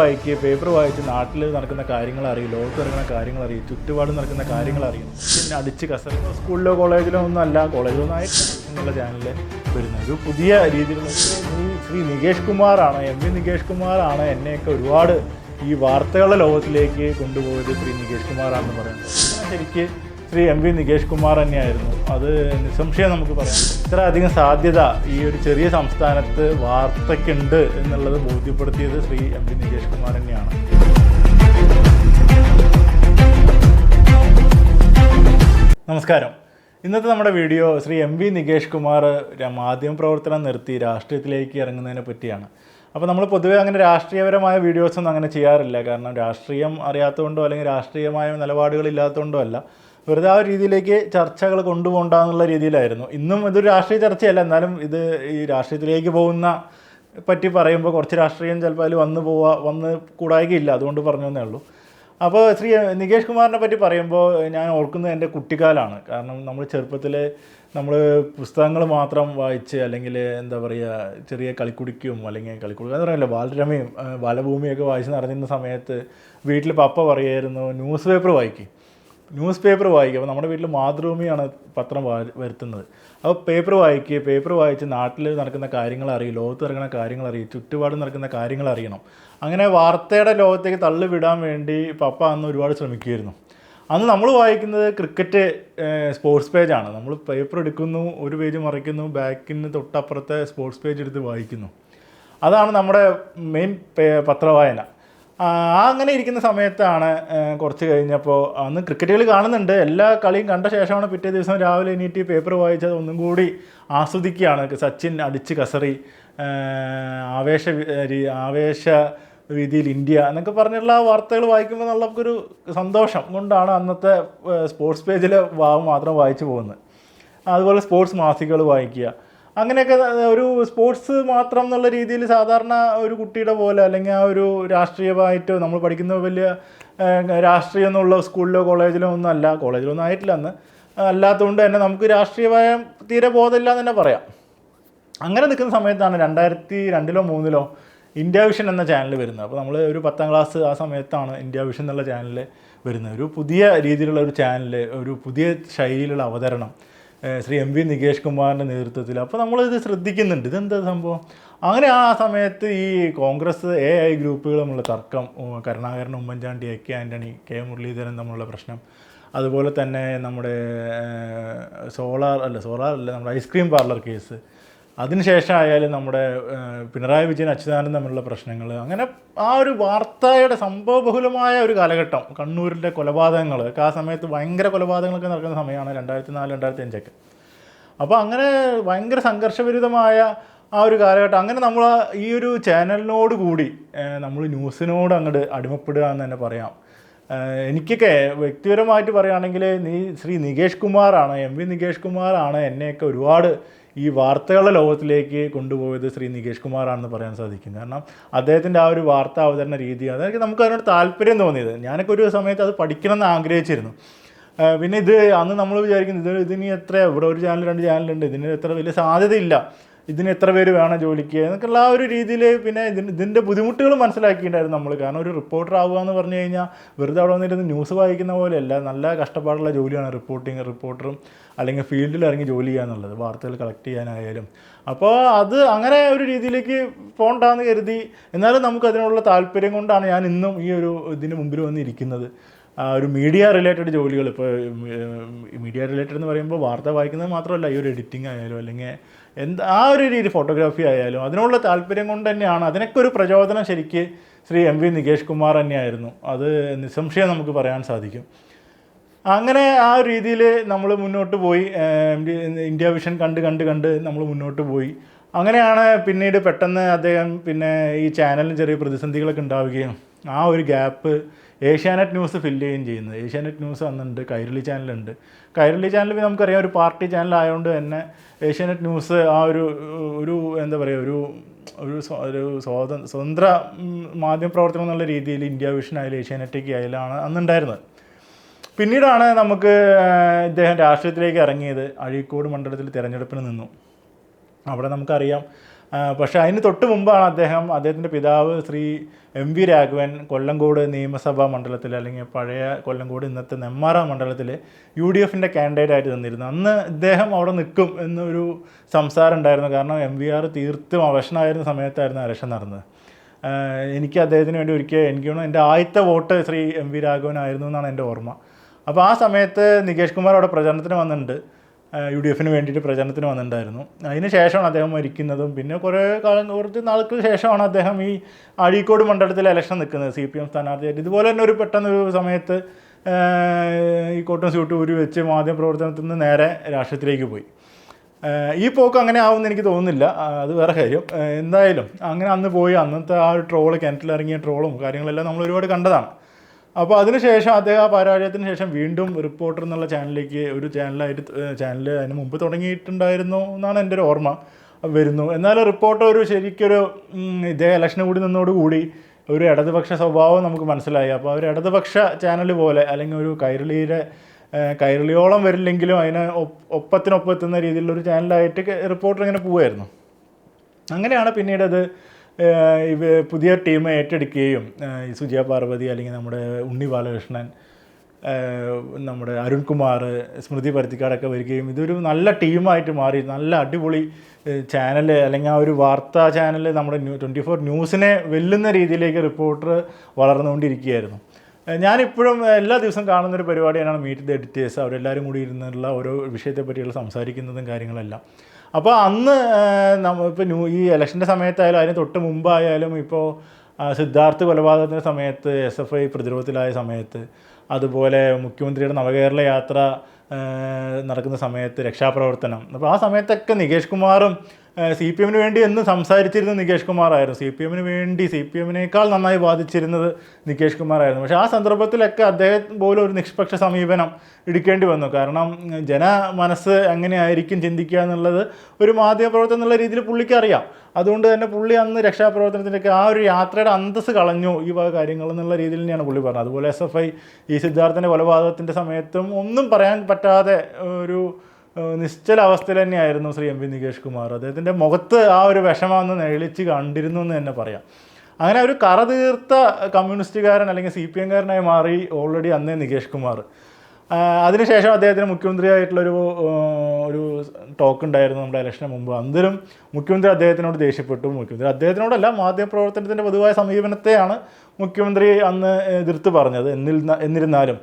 വായിക്കുക പേപ്പർ വായിച്ച് നാട്ടിൽ നടക്കുന്ന കാര്യങ്ങൾ അറിയും ലോകത്ത് നടക്കുന്ന കാര്യങ്ങൾ അറിയും ചുറ്റുപാട് നടക്കുന്ന കാര്യങ്ങൾ അറിയും പിന്നെ അടിച്ച് കസർ സ്കൂളിലോ കോളേജിലോ ഒന്നും അല്ല കോളേജിലോ ആയിട്ടില്ല എന്നുള്ള ചാനലിൽ വരുന്നത്. ഒരു പുതിയ രീതിയിലുള്ള ശ്രീ നികേഷ് കുമാറാണ് എം വി നികേഷ് കുമാറാണ് എന്നെയൊക്കെ ഒരുപാട് ഈ വാർത്തകളുടെ ലോകത്തിലേക്ക് കൊണ്ടുപോയത് ശ്രീ നികേഷ് കുമാറാണെന്ന് പറയുന്നത്. ശരിക്ക് ശ്രീ എം വി നികേഷ് കുമാർ തന്നെയായിരുന്നു. അത് നിസ്സംശയം നമുക്ക് പറയാം. ഇത്ര അധികം സാധ്യത ഈ ഒരു ചെറിയ സംസ്ഥാനത്ത് വാർത്തയ്ക്കുണ്ട് എന്നുള്ളത് ബോധ്യപ്പെടുത്തിയത് ശ്രീ എം പി നികേഷ് കുമാർ തന്നെയാണ്. നമസ്കാരം. ഇന്നത്തെ നമ്മുടെ video Shri M V Nikesh Kumar മാധ്യമ പ്രവർത്തനം നിർത്തി രാഷ്ട്രീയത്തിലേക്ക് ഇറങ്ങുന്നതിനെ പറ്റിയാണ്. അപ്പോൾ നമ്മൾ പൊതുവേ അങ്ങനെ രാഷ്ട്രീയപരമായ വീഡിയോസൊന്നും അങ്ങനെ ചെയ്യാറില്ല. കാരണം രാഷ്ട്രീയം അറിയാത്തതുകൊണ്ടോ അല്ലെങ്കിൽ രാഷ്ട്രീയമായ നിലപാടുകളില്ലാത്തതുകൊണ്ടോ അല്ല. വെറുതെ ആ രീതിയിലേക്ക് ചർച്ചകൾ കൊണ്ടുപോകണ്ടെന്നുള്ള രീതിയിലായിരുന്നു. ഇന്നും ഇതൊരു രാഷ്ട്രീയ ചർച്ചയല്ല. എന്നാലും ഇത് ഈ രാഷ്ട്രീയത്തിലേക്ക് പോകുന്ന പറ്റി പറയുമ്പോൾ കുറച്ച് രാഷ്ട്രീയം ചിലപ്പോൾ അതിൽ വന്നു പോവാ വന്ന് കൂടായികയില്ല. അതുകൊണ്ട് പറഞ്ഞു ഉള്ളൂ. അപ്പോൾ ശ്രീ നികേഷ് കുമാറിനെ പറ്റി പറയുമ്പോൾ ഞാൻ ഓർക്കുന്നത് എന്റെ കുട്ടിക്കാലാണ്. കാരണം നമ്മൾ ചെറുപ്പത്തിൽ നമ്മൾ പുസ്തകങ്ങൾ മാത്രം വായിച്ച് അല്ലെങ്കിൽ എന്താ പറയുക ചെറിയ കളിക്കുടിക്കും അല്ലെങ്കിൽ കളിക്കുടിക്കും എന്ന് പറയല്ലോ ബാലരമയും ബാലഭൂമിയൊക്കെ വായിച്ച് നടന്നിരുന്ന സമയത്ത് വീട്ടിൽ പപ്പ പറയുമായിരുന്നു ന്യൂസ് പേപ്പർ വായിക്കും. ന്യൂസ് പേപ്പർ വായിക്കുക അപ്പോൾ നമ്മുടെ വീട്ടിൽ മാതൃഭൂമിയാണ് പത്രം വരുത്തുന്നത്. അപ്പോൾ പേപ്പർ വായിക്കുക പേപ്പർ വായിച്ച് നാട്ടിൽ നടക്കുന്ന കാര്യങ്ങൾ അറിയും ലോകത്ത് നടക്കുന്ന കാര്യങ്ങൾ അറിയും ചുറ്റുപാട് നടക്കുന്ന കാര്യങ്ങൾ അറിയണം. അങ്ങനെ വാർത്തയുടെ ലോകത്തേക്ക് തള്ളിവിടാൻ വേണ്ടി പപ്പ അന്ന് ഒരുപാട് ശ്രമിക്കുമായിരുന്നു അന്ന് നമ്മൾ വായിക്കുന്നത് ക്രിക്കറ്റ് സ്പോർട്സ് പേജാണ്. നമ്മൾ പേപ്പർ എടുക്കുന്നു ഒരു പേജ് മറിക്കുന്നു ബാക്കിന് തൊട്ടപ്പുറത്തെ സ്പോർട്സ് പേജ് എടുത്ത് വായിക്കുന്നു. അതാണ് നമ്മുടെ മെയിൻ പത്രവായന. അങ്ങനെ ഇരിക്കുന്ന സമയത്താണ് കുറച്ച് കഴിഞ്ഞപ്പോൾ അന്ന് ക്രിക്കറ്റ് കളി കാണുന്നുണ്ട്. എല്ലാ കളിയും കണ്ട ശേഷമാണ് പിറ്റേ ദിവസം രാവിലെ എണീറ്റ് പേപ്പർ വായിച്ചത് ഒന്നും കൂടി ആസ്വദിക്കുകയാണ്. സച്ചിൻ അടിച്ച് കസറി ആവേശ ആവേശ രീതിയിൽ ഇന്ത്യ എന്നൊക്കെ പറഞ്ഞുള്ള വാർത്തകൾ വായിക്കുമ്പോൾ നമുക്കൊരു സന്തോഷം കൊണ്ടാണ് അന്നത്തെ സ്പോർട്സ് പേജിലെ ഭാഗം മാത്രം വായിച്ചു പോകുന്നത്. അതുപോലെ സ്പോർട്സ് മാസികകൾ വായിക്കുക. അങ്ങനെയൊക്കെ ഒരു സ്പോർട്സ് മാത്രം എന്നുള്ള രീതിയിൽ സാധാരണ ഒരു കുട്ടിയുടെ പോലെ അല്ലെങ്കിൽ ആ ഒരു രാഷ്ട്രീയമായിട്ടോ നമ്മൾ പഠിക്കുന്ന വലിയ രാഷ്ട്രീയം എന്നുള്ള സ്കൂളിലോ കോളേജിലോ ഒന്നും അല്ല. കോളേജിലൊന്നും ആയിട്ടില്ല അന്ന്. അല്ലാത്തതുകൊണ്ട് തന്നെ നമുക്ക് രാഷ്ട്രീയമായ തീരെ ബോധമില്ല എന്ന് തന്നെ പറയാം. അങ്ങനെ നിൽക്കുന്ന സമയത്താണ് രണ്ടായിരത്തി രണ്ടിലോ മൂന്നിലോ ഇന്ത്യ വിഷൻ എന്ന ചാനൽ വരുന്നത്. അപ്പോൾ നമ്മൾ ഒരു പത്താം ക്ലാസ് ആ സമയത്താണ് ഇന്ത്യ വിഷൻ എന്നുള്ള ചാനൽ വരുന്നത്. ഒരു പുതിയ രീതിയിലുള്ള ഒരു ചാനൽ ഒരു പുതിയ ശൈലിയിലുള്ള അവതരണം. ശ്രീ എം വി നികേഷ് കുമാറിന്റെ നേതൃത്വത്തിൽ. അപ്പോൾ നമ്മളിത് ശ്രദ്ധിക്കുന്നുണ്ട്. ഇതെന്താ സംഭവം? അങ്ങനെ ആ സമയത്ത് ഈ കോൺഗ്രസ് എ ഐ ഗ്രൂപ്പുകൾ തമ്മിലുള്ള തർക്കം Karunakaran Oommen Chandy A K Antony K Muraleedharan തമ്മിലുള്ള പ്രശ്നം അതുപോലെ തന്നെ നമ്മുടെ സോളാർ അല്ല സോളാർ അല്ല നമ്മുടെ ഐസ്ക്രീം പാർലർ കേസ്. അതിനുശേഷം ആയാലും നമ്മുടെ പിണറായി വിജയൻ അച്യുതാനന്ദൻ തമ്മിലുള്ള പ്രശ്നങ്ങൾ അങ്ങനെ ആ ഒരു വാർത്തയുടെ സംഭവബഹുലമായ ഒരു കാലഘട്ടം കണ്ണൂരിന്റെ കൊലപാതകങ്ങൾ ആ സമയത്ത് ഭയങ്കര കൊലപാതകങ്ങളൊക്കെ നടക്കുന്ന സമയമാണ് രണ്ടായിരത്തി നാല് രണ്ടായിരത്തി അഞ്ചൊക്കെ അപ്പോൾ അങ്ങനെ ഭയങ്കര സംഘർഷവിരുദ്ധമായ ആ ഒരു കാലഘട്ടം അങ്ങനെ നമ്മൾ ഈ ഒരു ചാനലിനോട് കൂടി നമ്മൾ ന്യൂസിനോട് അങ്ങോട്ട് അടിമപ്പെടുക എന്ന് തന്നെ പറയാം. എനിക്കൊക്കെ വ്യക്തിപരമായിട്ട് പറയുകയാണെങ്കിൽ നീ ശ്രീ നികേഷ് കുമാറാണ് എം വി നികേഷ് കുമാറാണ് എന്നെയൊക്കെ ഒരുപാട് ഈ വാർത്തകളുടെ ലോകത്തിലേക്ക് കൊണ്ടുപോയത് ശ്രീ നികേഷ് കുമാറാണെന്ന് പറയാൻ സാധിക്കും. കാരണം അദ്ദേഹത്തിന്റെ ആ ഒരു വാർത്താ അവതരണ രീതി അതൊക്കെ നമുക്ക് അതിനോട് താല്പര്യം തോന്നിയത്. ഞാനൊക്കെ ഒരു സമയത്ത് അത് പഠിക്കണമെന്ന് ആഗ്രഹിച്ചിരുന്നു. പിന്നെ ഇത് അന്ന് നമ്മൾ വിചാരിക്കുന്നത് ഇത് ഇതിന് എത്ര ഇവിടെ ഒരു ചാനൽ രണ്ട് ചാനലുണ്ട് ഇതിന് എത്ര വലിയ സാധ്യതയില്ല. ഇതിന് എത്ര പേര് വേണം ജോലിക്ക് എന്നൊക്കെയുള്ള ആ ഒരു രീതിയിൽ പിന്നെ ഇതിന് ഇതിന്റെ ബുദ്ധിമുട്ടുകൾ മനസ്സിലാക്കിയിട്ടുണ്ടായിരുന്നു നമ്മൾ കാരണം ഒരു റിപ്പോർട്ടർ ആവുക എന്ന് പറഞ്ഞു കഴിഞ്ഞാൽ വെറുതെ അവിടെ വന്നിരുന്ന് ന്യൂസ് വായിക്കുന്ന പോലെയല്ല. നല്ല കഷ്ടപ്പാടുള്ള ജോലിയാണ് റിപ്പോർട്ടിങ് റിപ്പോർട്ടറും അല്ലെങ്കിൽ ഫീൽഡിൽ ഇറങ്ങി ജോലി ചെയ്യുക എന്നുള്ളത്. വാർത്തകൾ കളക്ട് ചെയ്യാനായാലും. അപ്പോൾ അത് അങ്ങനെ ഒരു രീതിയിലേക്ക് പോകണ്ടെന്ന് കരുതി. എന്നാലും നമുക്ക് അതിനുള്ള താല്പര്യം കൊണ്ടാണ് ഞാൻ ഇന്നും ഈ ഒരു ഇതിന് മുമ്പിൽ വന്നിരിക്കുന്നത്. ഒരു മീഡിയ റിലേറ്റഡ് ജോലികൾ. ഇപ്പോൾ മീഡിയ റിലേറ്റഡ് എന്ന് പറയുമ്പോൾ വാർത്ത വായിക്കുന്നത് മാത്രമല്ല ഈ ഒരു എഡിറ്റിംഗ് ആയാലും അല്ലെങ്കിൽ എന്ത് ആ ഒരു രീതി ഫോട്ടോഗ്രാഫി ആയാലും അതിനുള്ള താല്പര്യം കൊണ്ട് തന്നെയാണ്. അതിനൊക്കെ ഒരു പ്രചോദനം ശരിക്ക് ശ്രീ എം വി നികേഷ് കുമാർ തന്നെയായിരുന്നു. അത് നിസ്സംശയം നമുക്ക് പറയാൻ സാധിക്കും. അങ്ങനെ ആ രീതിയിൽ നമ്മൾ മുന്നോട്ട് പോയി. ഇന്ത്യ വിഷൻ കണ്ട് കണ്ട് കണ്ട് നമ്മൾ മുന്നോട്ട് പോയി. അങ്ങനെയാണ് പിന്നീട് പെട്ടെന്ന് അദ്ദേഹം പിന്നെ ഈ ചാനലിന് ചെറിയ പ്രതിസന്ധികളൊക്കെ ഉണ്ടാവുകയും ആ ഒരു ഗ്യാപ്പ് ഏഷ്യാനെറ്റ് ന്യൂസ് ഫില്ല് ചെയ്യുകയും ചെയ്യുന്നത് ഏഷ്യാനെറ്റ് ന്യൂസ് അന്നുണ്ട് കൈരളി ചാനലുണ്ട്. കൈരളി ചാനൽ പിന്നെ നമുക്കറിയാം ഒരു പാർട്ടി ചാനൽ ആയതുകൊണ്ട് തന്നെ ഏഷ്യാനെറ്റ് ന്യൂസ് ആ ഒരു ഒരു എന്താ പറയുക ഒരു ഒരു ഒരു സ്വാത സ്വതന്ത്ര മാധ്യമപ്രവർത്തനം എന്നുള്ള രീതിയിൽ ഇന്ത്യ വിഷൻ ആയാലും ഏഷ്യാനെറ്റൊക്കെ ആയാലാണ് അന്നുണ്ടായിരുന്നത്. പിന്നീടാണ് നമുക്ക് ഇദ്ദേഹം രാഷ്ട്രീയത്തിലേക്ക് ഇറങ്ങിയത്. അഴീക്കോട് മണ്ഡലത്തിൽ തിരഞ്ഞെടുപ്പിന് നിന്നു. അവിടെ നമുക്കറിയാം പക്ഷേ അതിന് തൊട്ട് മുമ്പാണ് അദ്ദേഹം അദ്ദേഹത്തിന്റെ പിതാവ് ശ്രീ എം വി രാഘവൻ കൊല്ലങ്കോട് നിയമസഭാ മണ്ഡലത്തിൽ അല്ലെങ്കിൽ പഴയ കൊല്ലങ്കോട് ഇന്നത്തെ നെമ്മാറ മണ്ഡലത്തിൽ യു ഡി എഫിന്റെ കാൻഡിഡേറ്റ് ആയിട്ട് നിന്നിരുന്നു. അന്ന് ഇദ്ദേഹം അവിടെ നിൽക്കും എന്നൊരു സംസാരം ഉണ്ടായിരുന്നു. കാരണം എം വി ആർ തീർത്തും അവശനായിരുന്ന സമയത്തായിരുന്നു ഇലക്ഷൻ നടന്നത്. എനിക്ക് അദ്ദേഹത്തിന് വേണ്ടി ഒരിക്കൽ എനിക്ക് എന്റെ ആദ്യത്തെ വോട്ട് ശ്രീ എം വി രാഘവനായിരുന്നു എന്നാണ് എന്റെ ഓർമ്മ. അപ്പോൾ ആ സമയത്ത് നികേഷ് കുമാർ അവിടെ പ്രചരണത്തിന് വന്നിട്ടുണ്ട്. യു ഡി എഫിന് വേണ്ടിയിട്ട് പ്രചരണത്തിന് വന്നിട്ടുണ്ടായിരുന്നു. അതിന് ശേഷമാണ് അദ്ദേഹം മരിക്കുന്നതും. പിന്നെ കുറേ കാലം കുറച്ച് നാൾക്ക് ശേഷമാണ് അദ്ദേഹം ഈ അഴീക്കോട് മണ്ഡലത്തിൽ ഇലക്ഷൻ നിൽക്കുന്നത് സി പി എം സ്ഥാനാർത്ഥിയായിട്ട്. ഇതുപോലെ തന്നെ ഒരു പെട്ടെന്നൊരു സമയത്ത് ഈ കോട്ടൺ സ്യൂട്ട് ഊരി വെച്ച് മാധ്യമപ്രവർത്തനത്തിൽ നിന്ന് നേരെ രാഷ്ട്രീയത്തിലേക്ക് പോയി. ഈ പോക്ക് അങ്ങനെ ആവുമെന്ന് എനിക്ക് തോന്നുന്നില്ല. അത് വേറെ കാര്യം. എന്തായാലും അങ്ങനെ അന്ന് പോയി. അന്നത്തെ ആ ഒരു ട്രോൾ കിണറ്റിലിറങ്ങിയ ട്രോളും കാര്യങ്ങളെല്ലാം നമ്മൾ ഒരുപാട് കണ്ടതാണ്. അപ്പോൾ അതിനുശേഷം അദ്ദേഹം ആ പരാജയത്തിന് ശേഷം വീണ്ടും റിപ്പോർട്ടർ എന്നുള്ള ചാനലിലേക്ക് ഒരു ചാനലായിട്ട് ചാനൽ അതിന് മുമ്പ് തുടങ്ങിയിട്ടുണ്ടായിരുന്നു എന്നാണ് എന്റെ ഒരു ഓർമ്മ വരുന്നു. എന്നാൽ റിപ്പോർട്ടർ ഒരു ശരിക്കൊരു ഇദ്ദേഹം ഇലക്ഷന് കൂടി നിന്നോടുകൂടി ഒരു ഇടതുപക്ഷ സ്വഭാവം നമുക്ക് മനസ്സിലായി. അപ്പോൾ ഒരു ഇടതുപക്ഷ ചാനൽ പോലെ അല്ലെങ്കിൽ ഒരു കൈരളിയുടെ കൈരളിയോളം വരില്ലെങ്കിലും അതിന് ഒപ്പ് ഒപ്പത്തിനൊപ്പം രീതിയിലുള്ള ഒരു ചാനലായിട്ട് റിപ്പോർട്ടർ ഇങ്ങനെ പോവുമായിരുന്നു അങ്ങനെയാണ് പിന്നീട് അത് പുതിയ ടീം ഏറ്റെടുക്കുകയും സുജയ പാർവതി അല്ലെങ്കിൽ നമ്മുടെ ഉണ്ണി ബാലകൃഷ്ണൻ നമ്മുടെ അരുൺകുമാർ സ്മൃതി പരുത്തിക്കാടൊക്കെ വരികയും ഇതൊരു നല്ല ടീമായിട്ട് മാറി നല്ല അടിപൊളി ചാനൽ അല്ലെങ്കിൽ ആ ഒരു വാർത്താ ചാനൽ നമ്മുടെ ന്യൂ ട്വന്റി ഫോർ ന്യൂസിനെ വെല്ലുന്ന രീതിയിലേക്ക് റിപ്പോർട്ടർ വളർന്നുകൊണ്ടിരിക്കുകയായിരുന്നു. ഞാനിപ്പോഴും എല്ലാ ദിവസവും കാണുന്നൊരു പരിപാടിയാണ് മീറ്റ് ദ എഡിറ്റേഴ്സ്. അവരെല്ലാവരും കൂടി ഇരുന്നുള്ള ഓരോ വിഷയത്തെ പറ്റിയുള്ള സംസാരിക്കുന്നതും കാര്യങ്ങളെല്ലാം. അപ്പോൾ അന്ന് ഇപ്പോൾ ന്യൂ ഈ ഇലക്ഷന്റെ സമയത്തായാലും അതിന് തൊട്ട് മുമ്പായാലും ഇപ്പോൾ സിദ്ധാർത്ഥ് കൊലപാതകത്തിന്റെ സമയത്ത് എസ് എഫ് ഐ പ്രതിരോധത്തിലായ സമയത്ത് അതുപോലെ മുഖ്യമന്ത്രിയുടെ നവകേരള യാത്ര നടക്കുന്ന സമയത്ത് രക്ഷാപ്രവർത്തനം. അപ്പോൾ ആ സമയത്തൊക്കെ നികേഷ് കുമാറും സി പി എമ്മിന് വേണ്ടി എന്ന് സംസാരിച്ചിരുന്നത് നികേഷ് കുമാറായിരുന്നു. സി പി എമ്മിന് വേണ്ടി സി പി എമ്മിനേക്കാൾ നന്നായി ബാധിച്ചിരുന്നത് നികേഷ് കുമാറായിരുന്നു. പക്ഷേ ആ സന്ദർഭത്തിലൊക്കെ അദ്ദേഹം പോലും ഒരു നിഷ്പക്ഷ സമീപനം എടുക്കേണ്ടി വന്നു. കാരണം ജന മനസ്സ് എങ്ങനെയായിരിക്കും ചിന്തിക്കുക എന്നുള്ളത് ഒരു മാധ്യമപ്രവർത്തനം എന്നുള്ള രീതിയിൽ പുള്ളിക്ക് അറിയാം. അതുകൊണ്ട് തന്നെ പുള്ളി അന്ന് രക്ഷാപ്രവർത്തനത്തിന്റെയൊക്കെ ആ ഒരു യാത്രയുടെ അന്തസ് കളഞ്ഞു ഈ വക കാര്യങ്ങൾ എന്നുള്ള രീതിയിൽ തന്നെയാണ് പുള്ളി പറഞ്ഞത്. അതുപോലെ എസ് എഫ് ഐ ഈ സിദ്ധാർത്ഥന്റെ കൊലപാതകത്തിന്റെ സമയത്തും ഒന്നും പറയാൻ പറ്റാതെ ഒരു നിശ്ചല അവസ്ഥയിൽ തന്നെയായിരുന്നു ശ്രീ എം വി നികേഷ് കുമാർ. അദ്ദേഹത്തിന്റെ മുഖത്ത് ആ ഒരു വിഷമമെന്ന് നെഴിച്ച് കണ്ടിരുന്നു എന്ന് തന്നെ പറയാം. അങ്ങനെ ഒരു കറ തീർത്ത കമ്മ്യൂണിസ്റ്റുകാരൻ അല്ലെങ്കിൽ സി പി എംകാരനായി മാറി ഓൾറെഡി അന്നേ നികേഷ് കുമാർ. അതിനുശേഷം അദ്ദേഹത്തിന് മുഖ്യമന്ത്രിയായിട്ടുള്ളൊരു ഒരു ടോക്ക് ഉണ്ടായിരുന്നു നമ്മുടെ ഇലക്ഷന് മുമ്പ്. അന്നേരം മുഖ്യമന്ത്രി അദ്ദേഹത്തിനോട് ദേഷ്യപ്പെട്ടു. മുഖ്യമന്ത്രി അദ്ദേഹത്തിനോടല്ല മാധ്യമപ്രവർത്തനത്തിന്റെ പൊതുവായ സമീപനത്തെയാണ് മുഖ്യമന്ത്രി അന്ന് എതിർത്ത് പറഞ്ഞത്. എന്നിരുന്നാലും.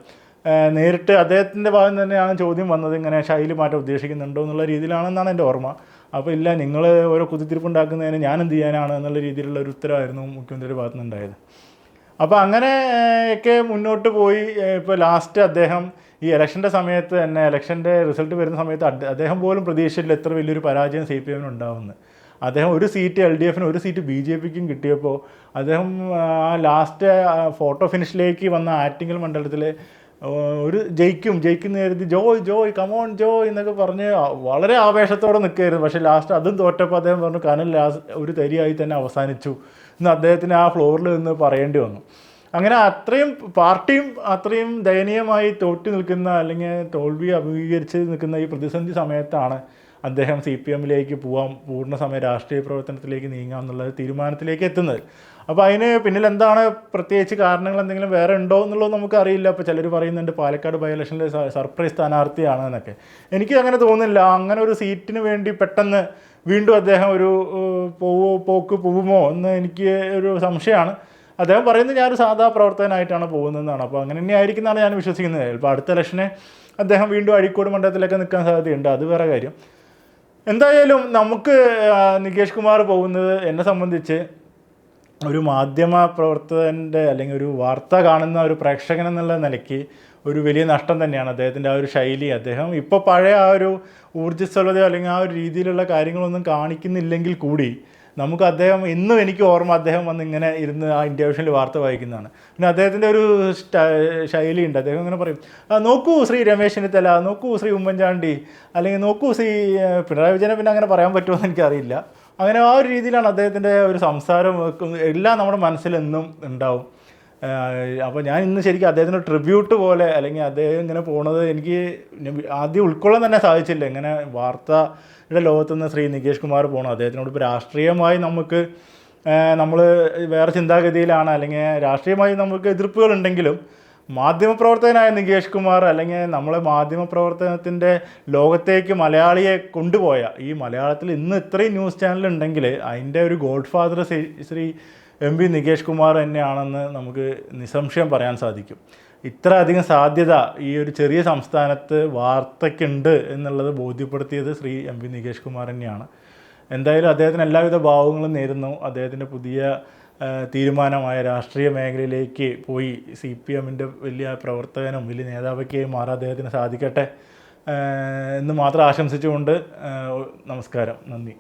നേരിട്ട് അദ്ദേഹത്തിന്റെ ഭാഗം തന്നെയാണ് ചോദ്യം വന്നത് ഇങ്ങനെ ശൈലി മാറ്റം ഉദ്ദേശിക്കുന്നുണ്ടോ എന്നുള്ള രീതിയിലാണെന്നാണ് എന്റെ ഓർമ്മ. അപ്പോൾ ഇല്ല നിങ്ങൾ ഓരോ കുതിത്തിരിപ്പുണ്ടാക്കുന്നതിന് ഞാൻ എന്ത് ചെയ്യാനാണ് എന്നുള്ള രീതിയിലുള്ള ഒരു ഉത്തരവായിരുന്നു മുഖ്യമന്ത്രിയുടെ ഭാഗത്തു നിന്നുണ്ടായത് അപ്പോൾ അങ്ങനെ ഒക്കെ മുന്നോട്ട് പോയി. ഇപ്പോൾ ലാസ്റ്റ് അദ്ദേഹം ഈ ഇലക്ഷന്റെ സമയത്ത് തന്നെ ഇലക്ഷന്റെ റിസൾട്ട് വരുന്ന സമയത്ത് അദ്ദേഹം പോലും പ്രതീക്ഷയില്ല എത്ര വലിയൊരു പരാജയം സി പി എമ്മിന് ഉണ്ടാവുമെന്ന്. അദ്ദേഹം ഒരു സീറ്റ് എൽ ഡി എഫിന് ഒരു സീറ്റ് ബി ജെ പിക്കും കിട്ടിയപ്പോൾ അദ്ദേഹം ആ ലാസ്റ്റ് ഫോട്ടോ ഫിനിഷിലേക്ക് വന്ന ആറ്റിങ്ങൽ മണ്ഡലത്തിൽ ഒരു ജയിക്കും ജയിക്കുന്ന കരുതി ജോയ് ജോയ് കമോൺ ജോയ് എന്നൊക്കെ പറഞ്ഞ് വളരെ ആവേശത്തോടെ നിൽക്കുകയായിരുന്നു. പക്ഷേ ലാസ്റ്റ് അതും തോറ്റപ്പോൾ അദ്ദേഹം പറഞ്ഞു കനൽ ലാസ്റ്റ് ഒരു തരിയായി തന്നെ അവസാനിച്ചു എന്ന് അദ്ദേഹത്തിന് ആ ഫ്ലോറിൽ നിന്ന് പറയേണ്ടി വന്നു. അങ്ങനെ അത്രയും പാർട്ടിയും അത്രയും ദയനീയമായി തോറ്റു നിൽക്കുന്ന അല്ലെങ്കിൽ തോൽവി അഭിമുഖീകരിച്ച് നിൽക്കുന്ന ഈ പ്രതിസന്ധി സമയത്താണ് അദ്ദേഹം സി പി എമ്മിലേക്ക് പോവാം പൂർണസമയ രാഷ്ട്രീയ പ്രവർത്തനത്തിലേക്ക് നീങ്ങാം എന്നുള്ള തീരുമാനത്തിലേക്ക് എത്തുന്നത്. അപ്പോൾ അതിന് പിന്നിൽ എന്താണ് പ്രത്യേകിച്ച് കാരണങ്ങൾ എന്തെങ്കിലും വേറെ ഉണ്ടോ എന്നുള്ളത് നമുക്ക് അറിയില്ല അപ്പോൾ ചിലർ പറയുന്നുണ്ട് പാലക്കാട് ബൈ ഇലക്ഷനിലെ സർപ്രൈസ് സ്ഥാനാർത്ഥിയാണ് എന്നൊക്കെ. എനിക്ക് അങ്ങനെ തോന്നുന്നില്ല. അങ്ങനെ ഒരു സീറ്റിന് വേണ്ടി പെട്ടെന്ന് വീണ്ടും അദ്ദേഹം ഒരു പോവോ പോക്ക് പോവുമോ എന്ന് എനിക്ക് ഒരു സംശയമാണ്. അദ്ദേഹം പറയുന്നത് ഞാനൊരു സാധാ പ്രവർത്തകനായിട്ടാണ് പോകുന്നതെന്നാണ്. അപ്പോൾ അങ്ങനെ തന്നെ ആയിരിക്കുന്നതാണ് ഞാൻ വിശ്വസിക്കുന്നത്. ചിലപ്പോൾ അടുത്ത ഇലക്ഷനെ അദ്ദേഹം വീണ്ടും അഴീക്കോട് മണ്ഡലത്തിലൊക്കെ നിൽക്കാൻ സാധ്യതയുണ്ട്. അത് വേറെ കാര്യം. എന്തായാലും നമുക്ക് നികേഷ് കുമാർ പോകുന്നത് എന്നെ സംബന്ധിച്ച് ഒരു മാധ്യമ പ്രവർത്തകന്റെ അല്ലെങ്കിൽ ഒരു വാർത്ത കാണുന്ന ഒരു പ്രേക്ഷകൻ എന്നുള്ള നിലയ്ക്ക് ഒരു വലിയ നഷ്ടം തന്നെയാണ് അദ്ദേഹത്തിന്റെ ആ ഒരു ശൈലി. അദ്ദേഹം ഇപ്പോൾ പഴയ ആ ഒരു ഊർജസ്വലതയോ അല്ലെങ്കിൽ ആ ഒരു രീതിയിലുള്ള കാര്യങ്ങളൊന്നും കാണിക്കുന്നില്ലെങ്കിൽ കൂടി നമുക്ക് അദ്ദേഹം ഇന്നും എനിക്ക് ഓർമ്മ അദ്ദേഹം വന്ന് ഇങ്ങനെ ഇരുന്ന് ആ ഇന്ത്യ വിഷനിൽ വാർത്ത വായിക്കുന്നതാണ്. പിന്നെ അദ്ദേഹത്തിന്റെ ഒരു ശൈലി ശൈലിയുണ്ട്. അദ്ദേഹം ഇങ്ങനെ പറയും നോക്കൂ ശ്രീ രമേശ് ചെന്നിത്തല നോക്കൂ ശ്രീ ഉമ്മൻചാണ്ടി അല്ലെങ്കിൽ നോക്കൂ ശ്രീ പിണറായി വിജയനെ പിന്നെ അങ്ങനെ പറയാൻ പറ്റുമോ എന്ന് എനിക്കറിയില്ല. അങ്ങനെ ആ ഒരു രീതിയിലാണ് അദ്ദേഹത്തിന്റെ ഒരു സംസാരം എല്ലാം നമ്മുടെ മനസ്സിലെന്നും ഉണ്ടാവും. അപ്പോൾ ഞാൻ ഇന്ന് ശരിക്കും അദ്ദേഹത്തിന് ട്രിബ്യൂട്ട് പോലെ അല്ലെങ്കിൽ അദ്ദേഹം ഇങ്ങനെ പോണത് എനിക്ക് ആദ്യം ഉൾക്കൊള്ളാൻ തന്നെ സാധിച്ചില്ല. ഇങ്ങനെ വാർത്തയുടെ ലോകത്ത് നിന്ന് ശ്രീ നികേഷ് കുമാർ പോകണം അദ്ദേഹത്തിനോട് ഇപ്പോൾ രാഷ്ട്രീയമായി നമുക്ക് നമ്മൾ വേറെ ചിന്താഗതിയിലാണ്. അല്ലെങ്കിൽ രാഷ്ട്രീയമായി നമുക്ക് എതിർപ്പുകളുണ്ടെങ്കിലും മാധ്യമപ്രവർത്തകനായ നികേഷ് കുമാർ അല്ലെങ്കിൽ നമ്മളെ മാധ്യമപ്രവർത്തനത്തിന്റെ ലോകത്തേക്ക് മലയാളിയെ കൊണ്ടുപോയ ഈ മലയാളത്തിൽ ഇന്ന് ഇത്രയും ന്യൂസ് ചാനൽ ഉണ്ടെങ്കിൽ അതിന്റെ ഒരു godfather Shri M V Nikesh Kumar തന്നെയാണെന്ന് നമുക്ക് നിസ്സംശയം പറയാൻ സാധിക്കും. ഇത്ര അധികം സാധ്യത ഈ ഒരു ചെറിയ സംസ്ഥാനത്ത് വാർത്തയ്ക്കുണ്ട് എന്നുള്ളത് ബോധ്യപ്പെടുത്തിയത് ശ്രീ എം വി നികേഷ് കുമാർ തന്നെയാണ്. എന്തായാലും അദ്ദേഹത്തിന് എല്ലാവിധ ഭാവങ്ങളും നേരുന്നു. അദ്ദേഹത്തിന്റെ പുതിയ തീരുമാനമായ രാഷ്ട്രീയ മേഖലയിലേക്ക് പോയി സി പി എമ്മിന്റെ വലിയ പ്രവർത്തകനും വലിയ നേതാവൊക്കെയും മാറാൻ അദ്ദേഹത്തിന് സാധിക്കട്ടെ എന്ന് മാത്രം ആശംസിച്ചുകൊണ്ട് നമസ്കാരം. നന്ദി.